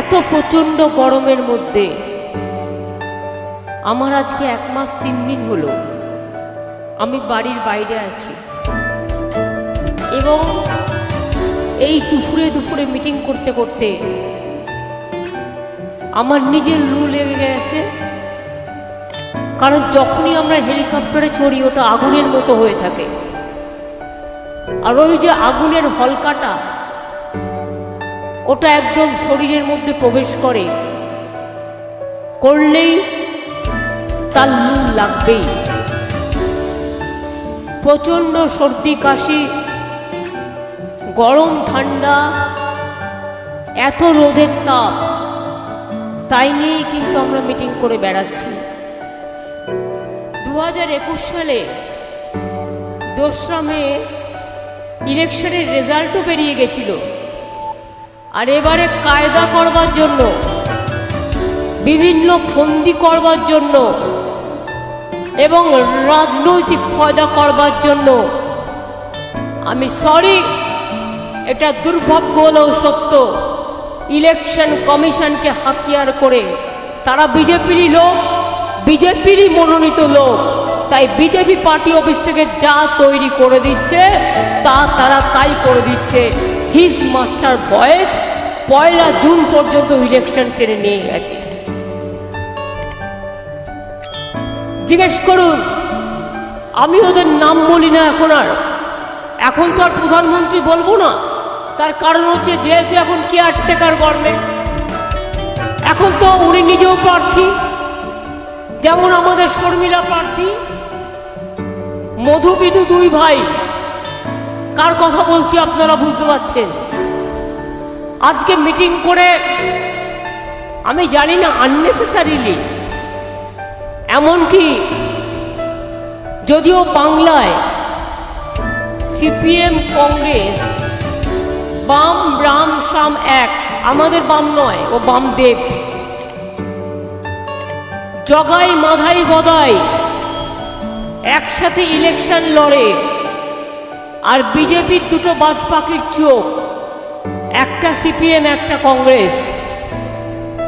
এত প্রচণ্ড গরমের মধ্যে। আমার আজকে এক মাস তিন দিন হলো। আমি বাড়ির বাইরে আছি। এবং এই দুপুরে দুপুরে মিটিং করতে করতে আমার নিজের লু লেগে গেছে। কারণ যখনই আমরা হেলিকপ্টারে চড়ি, ওটা আগুনের মতো হয়ে থাকে। আর ওই যে আগুনের হলকাটা ওটা একদম শরীরের মধ্যে প্রবেশ করে। করলেই তার লু লাগবেই প্রচণ্ড সর্দি, কাশি, গরম, ঠান্ডা, এত রোদের তাপ। তাই নিয়েই কিন্তু আমরা মিটিং করে বেড়াচ্ছি। দু হাজার একুশ সালে দোসরা মে ইলেকশনের রেজাল্টও বেরিয়ে গেছিল। আর এবারে কায়দা করবার জন্য, বিভিন্ন ফন্দি করবার জন্য এবং রাজনৈতিক ফয়দা করবার জন্য, আমি সরি, এটা দুর্ভাগ্য হলেও সত্য, ইলেকশন কমিশনকে হাতিয়ার করে তারা বিজেপিরই লোক, বিজেপিরই মনোনীত লোক, তাই বিজেপি পার্টি অফিস থেকে যা তৈরি করে দিচ্ছে, তা তারা তাই করে দিচ্ছে। হিজ মাস্টার বয়েস পয়লা জুন পর্যন্ত ইলেকশন টেনে নিয়ে গেছে। জিজ্ঞেস করুন, আমি ওদের নাম বলি না এখন আর। এখন তো আর প্রধানমন্ত্রী বলব না। তার কারণ হচ্ছে যেহেতু এখন কে কেয়ারটেকার গভর্নমেন্ট এখন তো উনি নিজেও প্রার্থী। যেমন আমাদের শর্মিলা প্রার্থী, মধুবিধু দুই ভাই। কার কথা বলছি আপনারা বুঝতে পারছেন? আজকে মিটিং করে আমি জানি না আননেসেসারিলি এমনকি যদিও বাংলায় সিপিএম কংগ্রেস, বাম রাম শাম এক, আমাদের বাম নয়, ও বাম দেব। জগাই মাধাই গদাই, একসাথে ইলেকশন লড়ে। আর বিজেপির দুটো বাজ পাখির চোখ, একটা সিপিএম, একটা কংগ্রেস।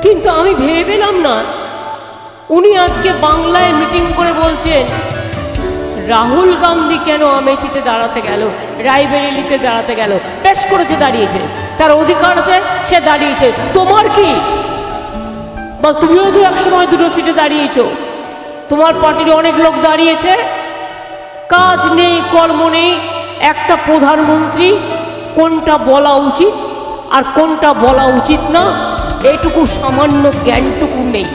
কিন্তু আমি ভেবে পেলাম না, উনি আজকে বাংলায় মিটিং করে বলছেন, রাহুল গান্ধী কেন আমেথিতে দাঁড়াতে গেল, রায়বেরেলিতে দাঁড়াতে গেল? বেশ করেছে দাঁড়িয়েছে। তার অধিকার আছে, সে দাঁড়িয়েছে। তোমার কি? বা তুমিও তো এক সময় দুটো সিটে দাঁড়িয়েছ। তোমার পার্টির অনেক লোক দাঁড়িয়েছে। কাজ নেই, কর্ম নেই একটা প্রধানমন্ত্রী কোনটা বলা উচিত আর কোনটা বলা উচিত না, এটুকু সামান্য জ্ঞানটুকু নেই।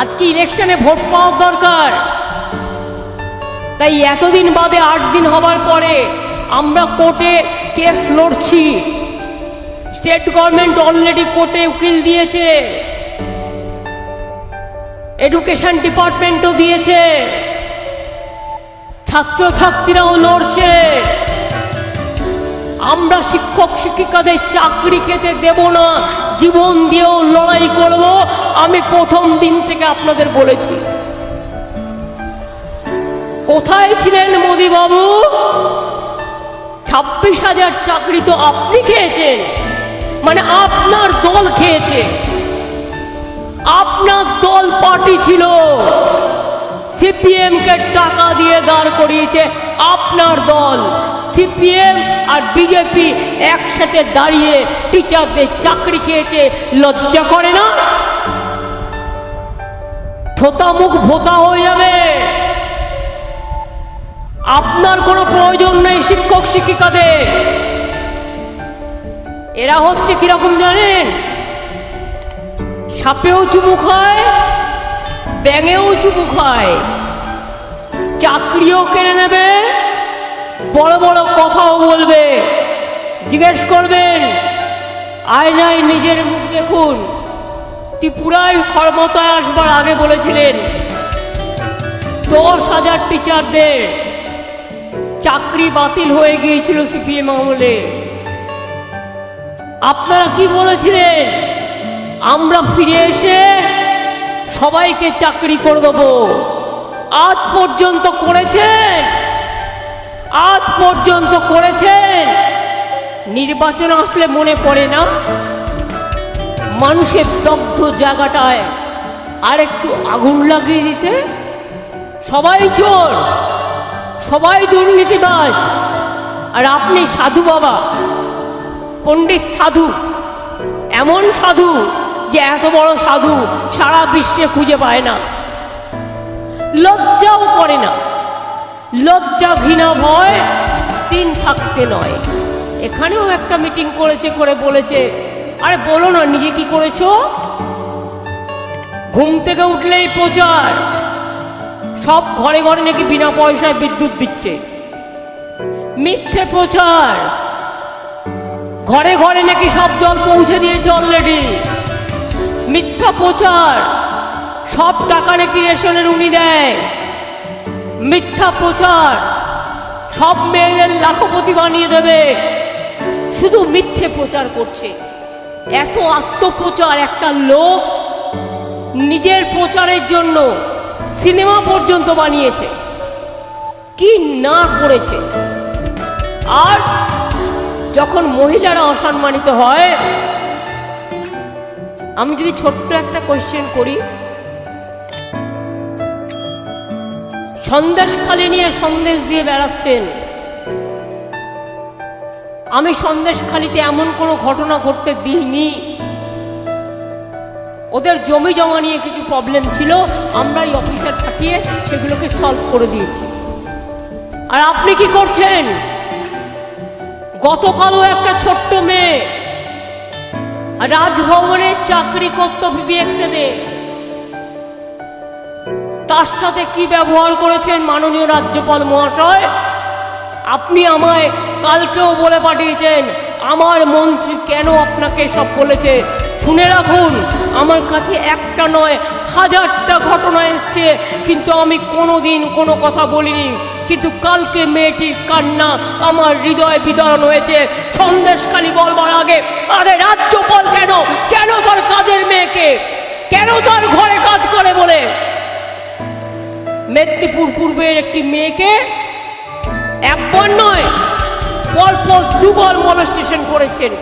আজকে ইলেকশনে ভোট পাওয়ার দরকার। তাই এতদিন বাদে আট দিন হবার পরে আমরা কোর্টে কেস লড়ছি। স্টেট গভর্নমেন্ট অলরেডি কোর্টে উকিল দিয়েছে। এডুকেশন ডিপার্টমেন্টও দিয়েছে। ছাত্রছাত্রীরাও লড়ছে। আমরা শিক্ষক শিক্ষিকাদের চাকরি খেতে দেব না, জীবন দিয়েও লড়াই করব, আমি প্রথম দিন থেকে আপনাদের বলেছি। কোথায় ছিলেন মোদি বাবু ছাব্বিশ হাজার চাকরি তো আপনি খেয়েছেন মানে আপনার দল খেয়েছে। আপনার দল পার্টি ছিল। সিপিএম কে টাকা দিয়ে দাঁড় করিয়েছে আপনার দল। সিপিএম আর বিজেপি একসাথে দাঁড়িয়ে টিচারদের চাকরি খেয়েছে। লজ্জা করে না? থোতা মুখ ভোতা হয়ে যাবে। আপনার কোনো প্রয়োজন নেই শিক্ষক শিক্ষিকাদের। এরা হচ্ছে কীরকম জানেন? সাপেও চুমু খায় ব্যাঙেও চুমু খায় চাকরিও কেড়ে নেবে। বড় বড় কথাও বলবে। জিজ্ঞেস করবেন, আয়নায় নিজের মুখ দেখুন। ত্রিপুরায় ক্ষমতায় আসবার আগে বলেছিলেন, দশ হাজার টিচারদের চাকরি বাতিল হয়ে গিয়েছিল সিপিএম আমলে। আপনারা কি বলেছিলেন? আমরা ফিরে এসে সবাইকে চাকরি করে দেবো। আজ পর্যন্ত করেছেন? আজ পর্যন্ত করেছেন? নির্বাচন আসলে মনে পড়ে না? মানুষের দগ্ধ জায়গাটায় আর একটু আগুন লাগিয়ে দিতে? সবাই চোর, সবাই দুর্নীতিবাজ। আর আপনি সাধু বাবা, পণ্ডিত সাধু, এমন সাধু যে এত বড় সাধু সারা বিশ্বে খুঁজে পায় না। লজ্জাও করে না। লজ্জা ঘৃণা ভয় তিন থাকতে নয়। এখানেও একটা মিটিং করেছে, করে বলেছে, আরে বলো না, নিজে কি করেছ? ঘুম থেকে উঠলেই প্রচার। সব ঘরে ঘরে নাকি বিনা পয়সায় বিদ্যুৎ দিচ্ছে। মিথ্যে প্রচার। ঘরে ঘরে নাকি সব জল পৌঁছে দিয়েছে অলরেডি মিথ্যা প্রচার। সব টাকা নাকি রেশনের উনি দেয়। মিথ্যা প্রচার। সব মেয়েদের লাখপতি বানিয়ে দেবে। শুধু মিথ্যে প্রচার করছে। এত আত্মপ্রচার একটা লোক নিজের প্রচারের জন্য সিনেমা পর্যন্ত বানিয়েছে। কি না করেছে। আর যখন মহিলারা অসম্মানিত হয় আমি যদি ছোট্ট একটা কোয়েশ্চেন করি, সন্দেশ খালি নিয়ে সন্দেশ দিয়ে বেড়াচ্ছেন। আমি সন্দেশ খালিতে এমন কোনো ঘটনা ঘটতে দিইনি। ওদের জমি জমা নিয়ে কিছু প্রবলেম ছিল, আমরা এই অফিসার পাঠিয়ে সেগুলোকে সলভ করে দিয়েছি। আর আপনি কি করছেন? গতকালও একটা ছোট্ট মেয়ে রাজভবনে চাকরি করত ভিবিএক্সেতে তার সাথে কি ব্যবহার করেছেন মাননীয় রাজ্যপাল মহাশয়? আপনি আমায় কালকেও বলে পাঠিয়েছেন, আমার মন্ত্রী কেন আপনাকে সব বলেছে? শুনে রাখুন, আমার কাছে একটা নয়, হাজারটা ঘটনা এসছে, কিন্তু আমি কোনোদিন কোনো কথা বলিনি। কিন্তু কালকে মেয়েটির কান্না আমার হৃদয় বিতরণ হয়েছে। সন্দেশখালি বলবার আগে, আরে রাজ্যপাল কেন? কেন তার কাজের মেয়েকে? কেন তার ঘরে কাজ করে বলে? মেদিনীপুর পূর্বের একটি মেয়েকে একবার নয়, পরপর দুবার মলস্টেশন করেছেন।